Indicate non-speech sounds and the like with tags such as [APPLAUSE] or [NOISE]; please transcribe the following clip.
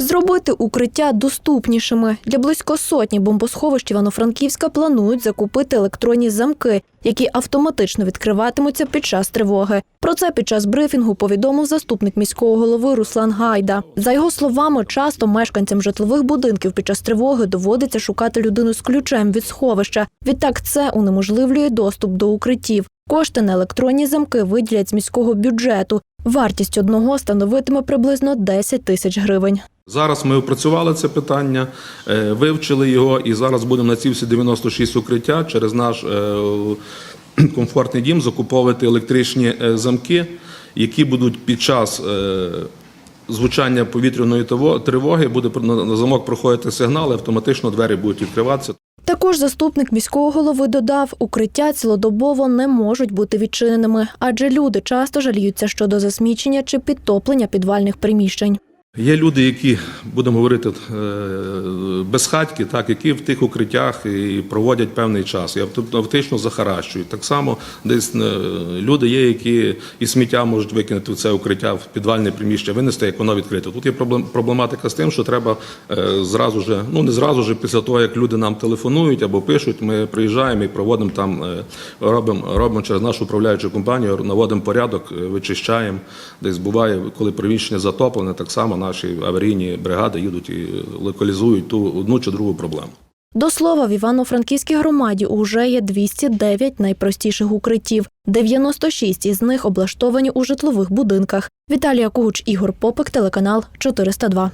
Зробити укриття доступнішими для близько сотні бомбосховищ Івано-Франківська планують закупити електронні замки, які автоматично відкриватимуться під час тривоги. Про це під час брифінгу повідомив заступник міського голови Руслан Гайда. За його словами, часто мешканцям житлових будинків під час тривоги доводиться шукати людину з ключем від сховища. Відтак це унеможливлює доступ до укриттів. Кошти на електронні замки виділять з міського бюджету. Вартість одного становитиме приблизно 10 тисяч гривень. Зараз ми опрацювали це питання, е, вивчили його, і зараз будемо на ці всі 96 укриття через наш е, [CLEARS THROAT] комфортний дім закуповувати електричні е, замки, які будуть під час звучання повітряної тривоги, буде на замок проходити сигнал, автоматично двері будуть відкриватися. Також заступник міського голови додав, укриття цілодобово не можуть бути відчиненими, адже люди часто жаліються щодо засмічення чи підтоплення підвальних приміщень. Є люди, які будемо говорити е, безхатьки, так які в тих укриттях і проводять певний час і авто- автоматично захаращують. Так само десь е, люди є, які і сміття можуть викинути в це укриття в підвальне приміщення, винести, як воно відкрите. Тут є проблематика з тим, що треба е, зразу же, ну не зразу же, після того як люди нам телефонують або пишуть, ми приїжджаємо і проводимо там, робимо, робимо через нашу управляючу компанію, наводимо порядок, вичищаємо. Десь буває, коли приміщення затоплене, так само наші аварійні бригади їдуть і локалізують ту одну чи другу проблему. До слова, в Івано-Франківській громаді уже є 209 найпростіших укриттів. 96 із них облаштовані у житлових будинках. Віталія Кугуч, Ігор Попик, телеканал 402.